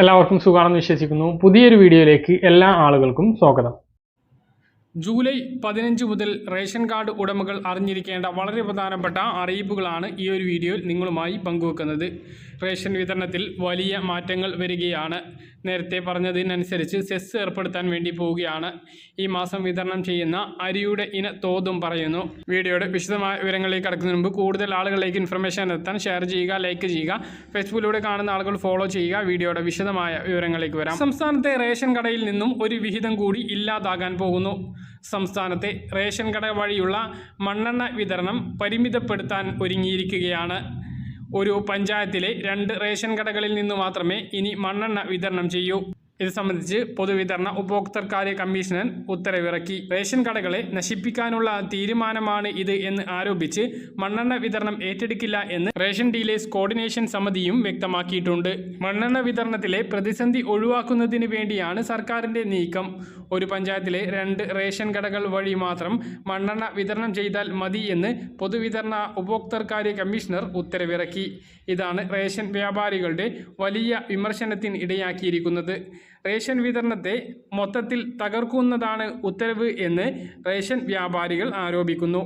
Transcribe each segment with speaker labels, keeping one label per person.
Speaker 1: എല്ലാവർക്കും സുഖമാണെന്ന് വിശ്വസിക്കുന്നു. പുതിയൊരു വീഡിയോയിലേക്ക് എല്ലാ ആളുകൾക്കും സ്വാഗതം. ജൂലൈ പതിനഞ്ച് മുതൽ റേഷൻ കാർഡ് ഉടമകൾ അറിഞ്ഞിരിക്കേണ്ട വളരെ പ്രധാനപ്പെട്ട അറിയിപ്പുകളാണ് ഈ ഒരു വീഡിയോയിൽ നിങ്ങളുമായി പങ്കുവെക്കുന്നത്. റേഷൻ വിതരണത്തിൽ വലിയ മാറ്റങ്ങൾ വരികയാണ്. നേരത്തെ പറഞ്ഞതിനനുസരിച്ച് സെസ് ഏർപ്പെടുത്താൻ വേണ്ടി പോവുകയാണ്. ഈ മാസം വിതരണം ചെയ്യുന്ന അരിയുടെ ഇന തോതും പറയുന്നു. വീഡിയോയുടെ വിശദമായ വിവരങ്ങളിലേക്ക് കടക്കുന്നതിന് മുമ്പ് കൂടുതൽ ആളുകളിലേക്ക് ഇൻഫർമേഷൻ എത്താൻ ഷെയർ ചെയ്യുക ലൈക്ക് ചെയ്യുക ഫേസ്ബുക്കിലൂടെ കാണുന്ന ആളുകൾ ഫോളോ ചെയ്യുക. വീഡിയോയുടെ വിശദമായ വിവരങ്ങളിലേക്ക് വരാം. സംസ്ഥാനത്തെ റേഷൻ കടയിൽ നിന്നും ഒരു വിഹിതം കൂടി ഇല്ലാതാകാൻ പോകുന്നു. സംസ്ഥാനത്തെ റേഷൻ കട വഴിയുള്ള മണ്ണെണ്ണ വിതരണം പരിമിതപ്പെടുത്താൻ ഒരുങ്ങിയിരിക്കുകയാണ്. ഒരു പഞ്ചായത്തിലെ രണ്ട് റേഷൻ കടകളിൽ നിന്ന് മാത്രമേ ഇനി മണ്ണെണ്ണ വിതരണം ചെയ്യൂ. ഇത് സംബന്ധിച്ച് പൊതുവിതരണ ഉപഭോക്തൃകാര്യ കമ്മീഷണർ ഉത്തരവിറക്കി. റേഷൻ കടകളെ നശിപ്പിക്കാനുള്ള തീരുമാനമാണ് ഇത് എന്ന് ആരോപിച്ച് മണ്ണെണ്ണ വിതരണം ഏറ്റെടുക്കില്ല എന്ന് റേഷൻ ഡീലേഴ്സ് കോർഡിനേഷൻ സമിതിയും വ്യക്തമാക്കിയിട്ടുണ്ട്. മണ്ണെണ്ണ വിതരണത്തിലെ പ്രതിസന്ധി ഒഴിവാക്കുന്നതിന് വേണ്ടിയാണ് സർക്കാരിന്റെ നീക്കം. ഒരു പഞ്ചായത്തിലെ രണ്ട് റേഷൻ കടകൾ വഴി മാത്രം മണ്ണെണ്ണ വിതരണം ചെയ്താൽ മതി എന്ന് പൊതുവിതരണ ഉപഭോക്തൃകാര്യ കമ്മീഷണർ ഉത്തരവിറക്കി. ഇതാണ് റേഷൻ വ്യാപാരികളുടെ വലിയ വിമർശനത്തിന് ഇടയാക്കിയിരിക്കുന്നത്. റേഷൻ വിതരണത്തെ മൊത്തത്തിൽ തകർക്കുന്നതാണ് ഉത്തരവ് എന്ന് റേഷൻ വ്യാപാരികൾ ആരോപിക്കുന്നു.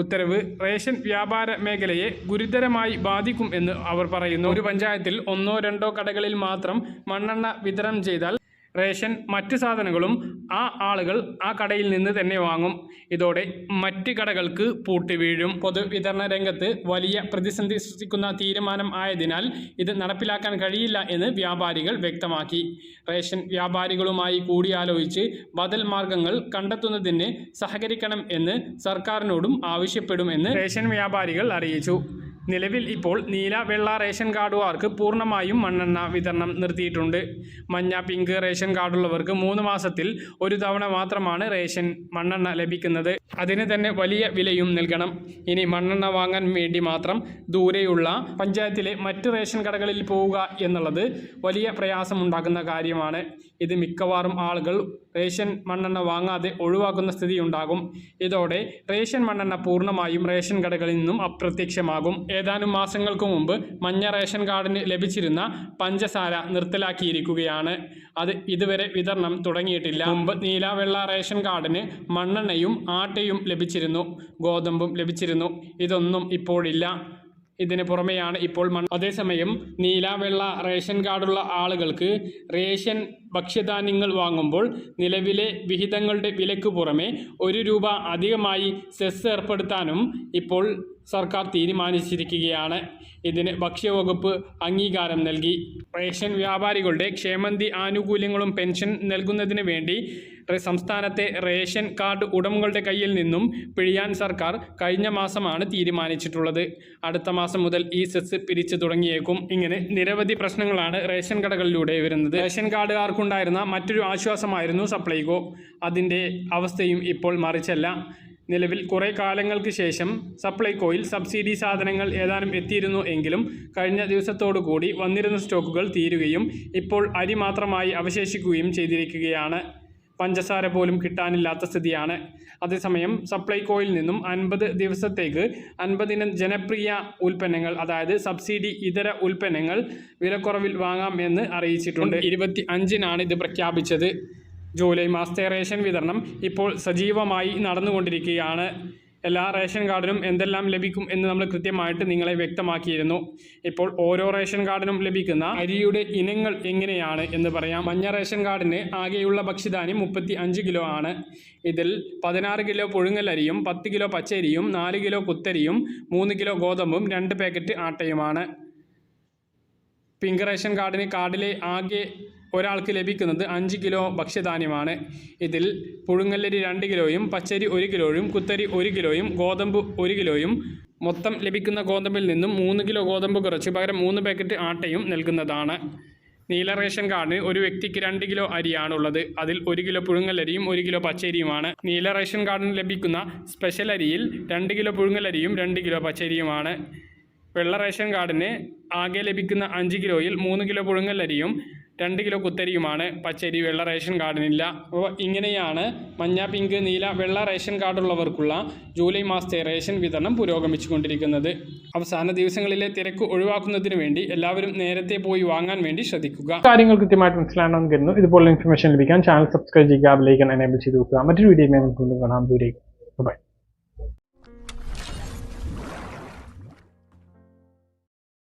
Speaker 1: ഉത്തരവ് റേഷൻ വ്യാപാര മേഖലയെ ഗുരുതരമായി ബാധിക്കും എന്ന് അവർ പറയുന്നു. ഒരു പഞ്ചായത്തിൽ ഒന്നോ രണ്ടോ കടകളിൽ മാത്രം മണ്ണെണ്ണ വിതരണം ചെയ്താൽ റേഷൻ മറ്റ് സാധനങ്ങളും ആ ആളുകൾ ആ കടയിൽ നിന്ന് തന്നെ വാങ്ങും. ഇതോടെ മറ്റ് കടകൾക്ക് പൂട്ടി വീഴും. പൊതുവിതരണ രംഗത്ത് വലിയ പ്രതിസന്ധി സൃഷ്ടിക്കുന്ന തീരുമാനം ആയതിനാൽ ഇത് നടപ്പിലാക്കാൻ കഴിയില്ല എന്ന് വ്യാപാരികൾ വ്യക്തമാക്കി. റേഷൻ വ്യാപാരികളുമായി കൂടിയാലോചിച്ച് ബദൽ മാർഗങ്ങൾ കണ്ടെത്തുന്നതിന് സഹകരിക്കണം എന്ന് സർക്കാരിനോടും ആവശ്യപ്പെടുമെന്ന് റേഷൻ വ്യാപാരികൾ അറിയിച്ചു. നിലവിൽ ഇപ്പോൾ നീല വെള്ള റേഷൻ കാർഡുകാർക്ക് പൂർണമായും മണ്ണെണ്ണ വിതരണം നിർത്തിയിട്ടുണ്ട്. മഞ്ഞ പിങ്ക് റേഷൻ കാർഡുള്ളവർക്ക് മൂന്ന് മാസത്തിൽ ഒരു തവണ മാത്രമാണ് റേഷൻ മണ്ണെണ്ണ ലഭിക്കുന്നത്. അതിന് തന്നെ വലിയ വിലയും നൽകണം. ഇനി മണ്ണെണ്ണ വാങ്ങാൻ വേണ്ടി മാത്രം ദൂരെയുള്ള പഞ്ചായത്തിലെ മറ്റ് റേഷൻ കടകളിൽ പോവുക എന്നുള്ളത് വലിയ പ്രയാസമുണ്ടാക്കുന്ന കാര്യമാണ്. ഇത് മിക്കവാറും ആളുകൾ റേഷൻ മണ്ണെണ്ണ വാങ്ങാതെ ഒഴിവാക്കുന്ന സ്ഥിതി ഉണ്ടാകും ഇതോടെ റേഷൻ മണ്ണെണ്ണ പൂർണമായും റേഷൻ കടകളിൽ നിന്നും അപ്രത്യക്ഷമാകും ഏതാനും മാസങ്ങൾക്ക് മുമ്പ് മഞ്ഞ റേഷൻ കാർഡിന് ലഭിച്ചിരുന്ന പഞ്ചസാര നിർത്തലാക്കിയിരിക്കുകയാണ്. അത് ഇതുവരെ വിതരണം തുടങ്ങിയിട്ടില്ല. മുമ്പ് നീല വെള്ള റേഷൻ കാർഡിന് മണ്ണെണ്ണയും ആട്ടയും ലഭിച്ചിരുന്നു. ഗോതമ്പും ലഭിച്ചിരുന്നു. ഇതൊന്നും ഇപ്പോഴില്ല. ഇതിന് പുറമെയാണ് ഇപ്പോൾ മൺ അതേസമയം നീല വെള്ള റേഷൻ കാർഡുള്ള ആളുകൾക്ക് റേഷൻ ഭക്ഷ്യധാന്യങ്ങൾ വാങ്ങുമ്പോൾ നിലവിലെ വിഹിതങ്ങളുടെ വിലക്ക് പുറമെ ഒരു രൂപ അധികമായി സെസ് ഏർപ്പെടുത്താനും ഇപ്പോൾ സർക്കാർ തീരുമാനിച്ചിരിക്കുകയാണ്. ഇതിന് ഭക്ഷ്യവകുപ്പ് അംഗീകാരം നൽകി. റേഷൻ വ്യാപാരികളുടെ ക്ഷേമന്തി ആനുകൂല്യങ്ങളും പെൻഷൻ നൽകുന്നതിന് വേണ്ടി സംസ്ഥാനത്തെ റേഷൻ കാർഡ് ഉടമകളുടെ കയ്യിൽ നിന്നും പിഴിയാൻ സർക്കാർ കഴിഞ്ഞ മാസമാണ് തീരുമാനിച്ചിട്ടുള്ളത്. അടുത്ത മാസം മുതൽ ഈ സെസ് പിരിച്ചു തുടങ്ങിയേക്കും. ഇങ്ങനെ നിരവധി പ്രശ്നങ്ങളാണ് റേഷൻ കടകളിലൂടെ വരുന്നത്. റേഷൻ കാർഡുകാർക്കുണ്ടായിരുന്ന മറ്റൊരു ആശ്വാസമായിരുന്നു സപ്ലൈകോ. അതിന്റെ അവസ്ഥയും ഇപ്പോൾ മറിച്ചല്ല. നിലവിൽ കുറേ കാലങ്ങൾക്ക് ശേഷം സപ്ലൈകോയിൽ സബ്സിഡി സാധനങ്ങൾ ഏതാനും എത്തിയിരുന്നു എങ്കിലും കഴിഞ്ഞ ദിവസത്തോടു കൂടി വന്നിരുന്ന സ്റ്റോക്കുകൾ തീരുകയും ഇപ്പോൾ അരി മാത്രമായി അവശേഷിക്കുകയും ചെയ്തിരിക്കുകയാണ്. പഞ്ചസാര പോലും കിട്ടാനില്ലാത്ത സ്ഥിതിയാണ്. അതേസമയം സപ്ലൈകോയിൽ നിന്നും അൻപത് ദിവസത്തേക്ക് അൻപതിനം ജനപ്രിയ ഉൽപ്പന്നങ്ങൾ അതായത് സബ്സിഡി ഇതര ഉൽപ്പന്നങ്ങൾ വിലക്കുറവിൽ വാങ്ങാം എന്ന് അറിയിച്ചിട്ടുണ്ട്. ഇരുപത്തി അഞ്ചിനാണ് ഇത് പ്രഖ്യാപിച്ചത്. ജൂലൈ മാസത്തെ റേഷൻ വിതരണം ഇപ്പോൾ സജീവമായി നടന്നുകൊണ്ടിരിക്കുകയാണ്. എല്ലാ റേഷൻ കാർഡിനും എന്തെല്ലാം ലഭിക്കും എന്ന് നമ്മൾ കൃത്യമായിട്ട് നിങ്ങളെ വ്യക്തമാക്കിയിരുന്നു. ഇപ്പോൾ ഓരോ റേഷൻ കാർഡിനും ലഭിക്കുന്ന അരിയുടെ ഇനങ്ങൾ എങ്ങനെയാണ് എന്ന് പറയാം. മഞ്ഞ റേഷൻ കാർഡിന് ആകെയുള്ള ഭക്ഷ്യധാന്യം മുപ്പത്തി അഞ്ച് കിലോ ആണ്. ഇതിൽ പതിനാറ് കിലോ പുഴുങ്ങലരിയും പത്ത് കിലോ പച്ചരിയും നാല് കിലോ കുത്തരിയും മൂന്ന് കിലോ ഗോതമ്പും രണ്ട് പാക്കറ്റ് ആട്ടയുമാണ്. പിങ്ക് റേഷൻ കാർഡിന് കാർഡിലെ ആകെ ഒരാൾക്ക് ലഭിക്കുന്നത് അഞ്ച് കിലോ ഭക്ഷ്യധാന്യമാണ്. ഇതിൽ പുഴുങ്ങല്ലരി രണ്ട് കിലോയും പച്ചരി ഒരു കിലോയും കുത്തരി ഒരു കിലോയും ഗോതമ്പ് ഒരു കിലോയും മൊത്തം ലഭിക്കുന്ന ഗോതമ്പിൽ നിന്നും മൂന്ന് കിലോ ഗോതമ്പ് കുറച്ച് പകരം മൂന്ന് പാക്കറ്റ് ആട്ടയും നൽകുന്നതാണ്. നീല റേഷൻ കാർഡിന് ഒരു വ്യക്തിക്ക് രണ്ട് കിലോ അരിയാണുള്ളത്. അതിൽ ഒരു കിലോ പുഴുങ്ങലരിയും ഒരു കിലോ പച്ചരിയുമാണ്. നീല റേഷൻ കാർഡിന് ലഭിക്കുന്ന സ്പെഷ്യൽ അരിയിൽ രണ്ട് കിലോ പുഴുങ്ങലരിയും രണ്ട് കിലോ പച്ചരിയുമാണ്. വെള്ള റേഷൻ കാർഡിന് ആകെ ലഭിക്കുന്ന അഞ്ച് കിലോയിൽ മൂന്ന് കിലോ പുഴുങ്ങലരിയും രണ്ട് കിലോ കുത്തരിയുമാണ്. പച്ചരി വെള്ള റേഷൻ കാർഡിനില്ല. അപ്പോൾ ഇങ്ങനെയാണ് മഞ്ഞ പിങ്ക് നീല വെള്ള റേഷൻ കാർഡുള്ളവർക്കുള്ള ജൂലൈ മാസത്തെ റേഷൻ വിതരണം പുരോഗമിച്ചുകൊണ്ടിരിക്കുന്നത്. അവസാന ദിവസങ്ങളിലെ തിരക്ക് ഒഴിവാക്കുന്നതിന് വേണ്ടി എല്ലാവരും നേരത്തെ പോയി വാങ്ങാൻ വേണ്ടി ശ്രദ്ധിക്കുക. കാര്യങ്ങൾ കൃത്യമായിട്ട് മനസ്സിലാണെന്ന് കരുതുന്നു. ഇതുപോലുള്ള ഇൻഫർമേഷൻ ലഭിക്കാൻ ചാനൽ സബ്സ്ക്രൈബ് ചെയ്യുക ബെലൈക്കൻ എനേബിൾ ചെയ്ത് നോക്കുക മറ്റൊരു വീഡിയോ നമുക്ക് കാണാം. ദൂരേക്ക്. ബൈ